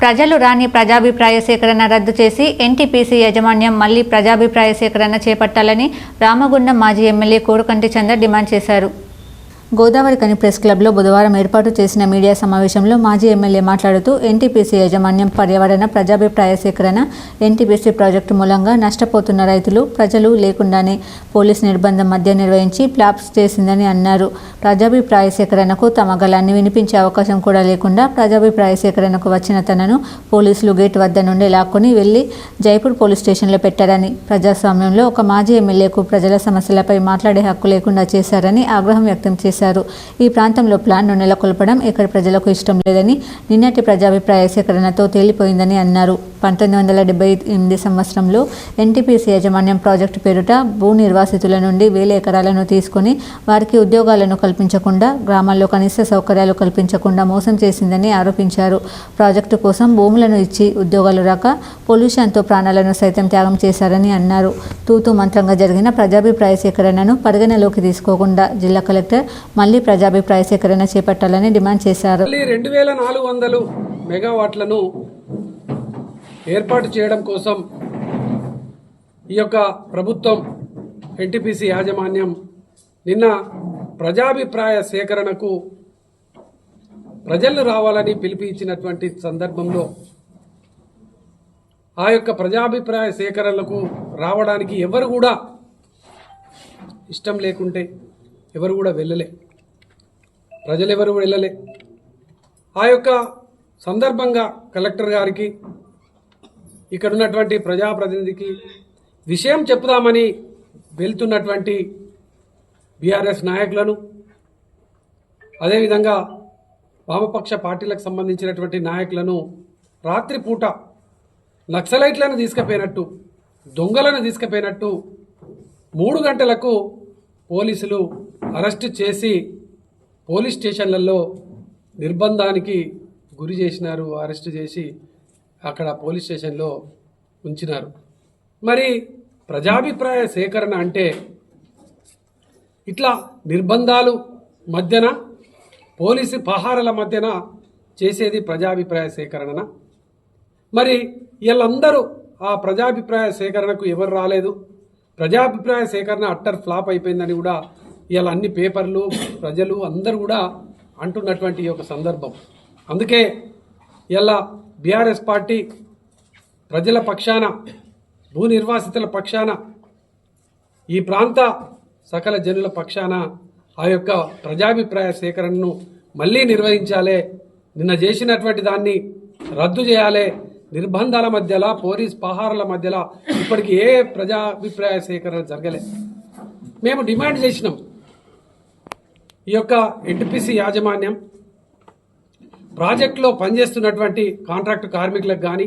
ప్రజలు రాని ప్రజాభిప్రాయ సేకరణ రద్దు చేసి ఎన్టీపీసీ యాజమాన్యం మళ్ళీ ప్రజాభిప్రాయ సేకరణ చేపట్టాలని రామగుండం మాజీ ఎమ్మెల్యే కోరుకంటి చందర్ డిమాండ్ చేశారు. గోదావరి కని ప్రెస్ క్లబ్లో బుధవారం ఏర్పాటు చేసిన మీడియా సమావేశంలో మాజీ ఎమ్మెల్యే మాట్లాడుతూ ఎన్టీపీసీ యాజమాన్యం పర్యావరణ ప్రజాభిప్రాయ సేకరణ ఎన్టీపీసీ ప్రాజెక్టు మూలంగా నష్టపోతున్న రైతులు ప్రజలు లేకుండానే పోలీస్ నిర్బంధం మధ్య నిర్వహించి ప్లాప్స్ చేసిందని అన్నారు. ప్రజాభిప్రాయ సేకరణకు తమ గలాన్ని వినిపించే అవకాశం కూడా లేకుండా ప్రజాభిప్రాయ సేకరణకు వచ్చిన తనను పోలీసులు గేట్ వద్ద నుండి లాక్కొని వెళ్ళి జైపూర్ పోలీస్ స్టేషన్లో పెట్టారని ప్రజాస్వామ్యంలో ఒక మాజీ ఎమ్మెల్యేకు ప్రజల సమస్యలపై మాట్లాడే హక్కు లేకుండా చేశారని ఆగ్రహం వ్యక్తం చేశారు. ఈ ప్రాంతంలో ప్లాన్ను నెలకొల్పడం ఇక్కడ ప్రజలకు ఇష్టం లేదని నిన్నటి ప్రజాభిప్రాయ సేకరణతో తేలిపోయిందని అన్నారు. పంతొమ్మిది వందల డెబ్బై ఎనిమిది సంవత్సరంలో ఎన్టీపీసీ యాజమాన్యం ప్రాజెక్టు పేరుట భూ నిర్వాసితుల నుండి వేల ఎకరాలను తీసుకొని వారికి ఉద్యోగాలను కల్పించకుండా గ్రామాల్లో కనీస సౌకర్యాలు కల్పించకుండా మోసం చేసిందని ఆరోపించారు. ప్రాజెక్టు కోసం భూములను ఇచ్చి ఉద్యోగాలు రాక పొల్యూషన్తో ప్రాణాలను సైతం త్యాగం చేశారని అన్నారు. తూతు మంత్రంగా జరిగిన ప్రజాభిప్రాయ సేకరణను పరిగణలోకి తీసుకోకుండా జిల్లా కలెక్టర్ మళ్ళీ ప్రజాభిప్రాయ సేకరణ చేపట్టాలని డిమాండ్ చేశారు. రెండు వేల నాలుగు వందలు మెగావాట్లను ఏర్పాటు చేయడం కోసం ఈ యొక్క ప్రభుత్వం ఎన్టీపీసీ యాజమాన్యం నిన్న ప్రజాభిప్రాయ సేకరణకు ప్రజలు రావాలని పిలిపించినటువంటి సందర్భంలో ఆ యొక్క ప్రజాభిప్రాయ సేకరణలకు రావడానికి ఎవరు కూడా ఇష్టం లేకుంటే ఎవరు కూడా వెళ్ళలే. ప్రజలు ఎవరు వెళ్ళలే. ఆ యొక్క సందర్భంగా కలెక్టర్ గారికి ఇక్కడ ఉన్నటువంటి ప్రజాప్రతినిధికి విషయం చెప్దామని వెళ్తున్నటువంటి బీఆర్ఎస్ నాయకులను అదేవిధంగా వామపక్ష పార్టీలకు సంబంధించినటువంటి నాయకులను రాత్రిపూట నక్సలైట్లను తీసుకుపోయినట్టు దొంగలను తీసుకుపోయినట్టు మూడు గంటలకు పోలీసులు అరెస్ట్ చేసి పోలీస్ స్టేషన్లలో నిర్బంధానికి గురి చేసినారు అరెస్ట్ చేసి అక్కడ పోలీస్ స్టేషన్లో ఉంచినారు. మరి ప్రజాభిప్రాయ సేకరణ అంటే ఇట్లా నిర్బంధాలు మధ్యన పోలీసు పహారల మధ్యన చేసేది ప్రజాభిప్రాయ సేకరణన? మరి వీళ్ళందరూ ఆ ప్రజాభిప్రాయ సేకరణకు ఎవరు రాలేదు? ప్రజాభిప్రాయ సేకరణ అట్టర్ ఫ్లాప్ అయిపోయిందని కూడా ఇవాళ అన్ని పేపర్లు ప్రజలు అందరూ కూడా అంటున్నటువంటి ఈ యొక్క సందర్భం. అందుకే ఇలా బీఆర్ఎస్ పార్టీ ప్రజల పక్షాన భూ నిర్వాసితుల పక్షాన ఈ ప్రాంత సకల జనుల పక్షాన ఆ యొక్క ప్రజాభిప్రాయ సేకరణను మళ్ళీ నిర్వహించాలే నిన్న చేసినటువంటి దాన్ని రద్దు చేయాలే నిర్బంధాల మధ్యలో పోలీస్ పహారాల మధ్యలో ఇప్పటికి ఏ ప్రజాభిప్రాయ సేకరణ జరగలే. మేము డిమాండ్ చేసినాం ఈ యొక్క ఎన్టీపీసీ యాజమాన్యం ప్రాజెక్టులో పనిచేస్తున్నటువంటి కాంట్రాక్టు కార్మికులకు కానీ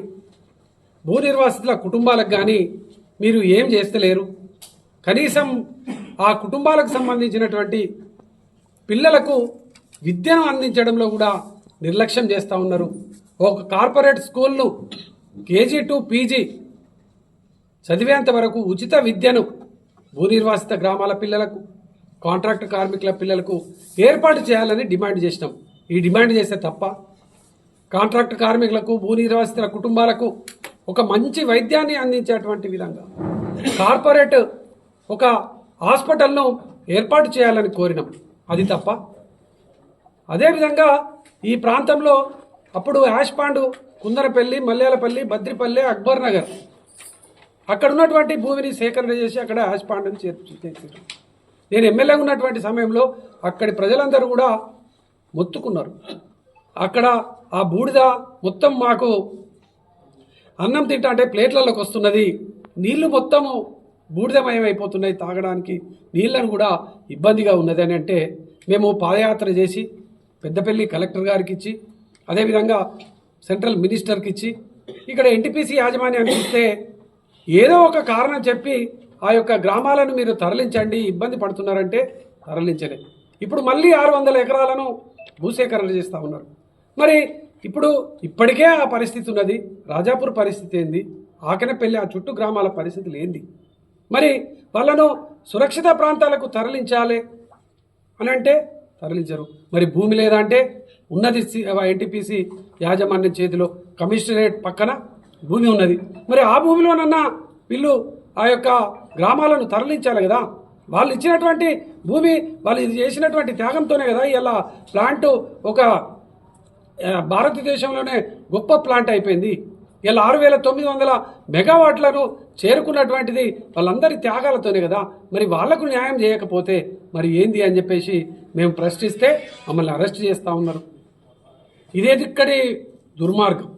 భూ నిర్వాసితుల కుటుంబాలకు కానీ మీరు ఏం చేస్తలేరు? కనీసం ఆ కుటుంబాలకు సంబంధించినటువంటి పిల్లలకు విద్యను అందించడంలో కూడా నిర్లక్ష్యం చేస్తూ ఉన్నారు. ఒక కార్పొరేట్ స్కూల్ను కేజీ టు పీజీ చదివేంత వరకు ఉచిత విద్యను భూ నిర్వాసిత గ్రామాల పిల్లలకు కాంట్రాక్ట్ కార్మికుల పిల్లలకు ఏర్పాటు చేయాలని డిమాండ్ చేసినాం. ఈ డిమాండ్ చేస్తే తప్ప కాంట్రాక్ట్ కార్మికులకు భూ నిర్వాసితుల కుటుంబాలకు ఒక మంచి వైద్యాన్ని అందించేటువంటి విధంగా కార్పొరేట్ ఒక హాస్పిటల్ను ఏర్పాటు చేయాలని కోరినాం. అది తప్ప అదేవిధంగా ఈ ప్రాంతంలో అప్పుడు యాష్పాండు కుందరపల్లి మల్లేలపల్లి బద్రిపల్లి అక్బర్ నగర్ అక్కడ ఉన్నటువంటి భూమిని సేకరణ చేసి అక్కడ యాష్పాండుని చేర్చి నేను ఎమ్మెల్యేగా ఉన్నటువంటి సమయంలో అక్కడి ప్రజలందరూ కూడా మొత్తుకున్నారు. అక్కడ ఆ బూడిద మొత్తం మాకు అన్నం తింటా అంటే ప్లేట్లలోకి వస్తున్నది. నీళ్ళు మొత్తము బూడిదమయం అయిపోతున్నాయి తాగడానికి నీళ్ళను కూడా ఇబ్బందిగా ఉన్నది అని అంటే మేము పాదయాత్ర చేసి పెద్దపల్లి కలెక్టర్ గారికి ఇచ్చి అదేవిధంగా సెంట్రల్ మినిస్టర్కి ఇచ్చి ఇక్కడ ఎన్టీపీసీ యాజమాన్యానికి ఇస్తే ఏదో ఒక కారణం చెప్పి ఆ యొక్క గ్రామాలను మీరు తరలించండి ఇబ్బంది పడుతున్నారంటే తరలించలే ఇప్పుడు మళ్ళీ ఆరు వందల ఎకరాలను భూసేకరణ చేస్తూ ఉన్నారు. మరి ఇప్పుడు ఇప్పటికే ఆ పరిస్థితి ఉన్నది. రాజాపూర్ పరిస్థితి ఏంది? ఆకనపల్లి ఆ చుట్టూ గ్రామాల పరిస్థితులు ఏంది? మరి వాళ్ళను సురక్షిత ప్రాంతాలకు తరలించాలి అని అంటే తరలించరు. మరి భూమి లేదా అంటే ఉన్నది ఎన్టీపీసీ యాజమాన్యం చేతిలో కమిషనరేట్ పక్కన భూమి ఉన్నది. మరి ఆ భూమిలోనన్నా వీళ్ళు ఆ యొక్క గ్రామాలను తరలించాలి కదా? వాళ్ళు ఇచ్చినటువంటి భూమి వాళ్ళు ఇది చేసినటువంటి త్యాగంతోనే కదా ఇలా ప్లాంట్ ఒక భారతదేశంలోనే గొప్ప ప్లాంట్ అయిపోయింది. ఇలా ఆరు వేల తొమ్మిది వందల మెగావాట్లను చేరుకున్నటువంటిది వాళ్ళందరి త్యాగాలతోనే కదా. మరి వాళ్ళకు న్యాయం చేయకపోతే మరి ఏంది అని చెప్పేసి మేము ప్రశ్నిస్తే మమ్మల్ని అరెస్ట్ చేస్తూ ఉన్నారు. ఇదేది ఇక్కడి దుర్మార్గం.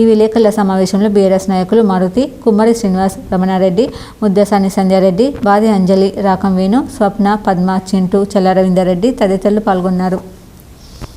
ఈ విలేకరుల సమావేశంలో బీఆర్ఎస్ నాయకులు మారుతి కుమ్మరి శ్రీనివాస్ రమణారెడ్డి ముద్దసాని సంధ్యారెడ్డి బాది అంజలి రాకం వేణు స్వప్న పద్మ చింటూ చల్ల రెడ్డి తదితరులు పాల్గొన్నారు.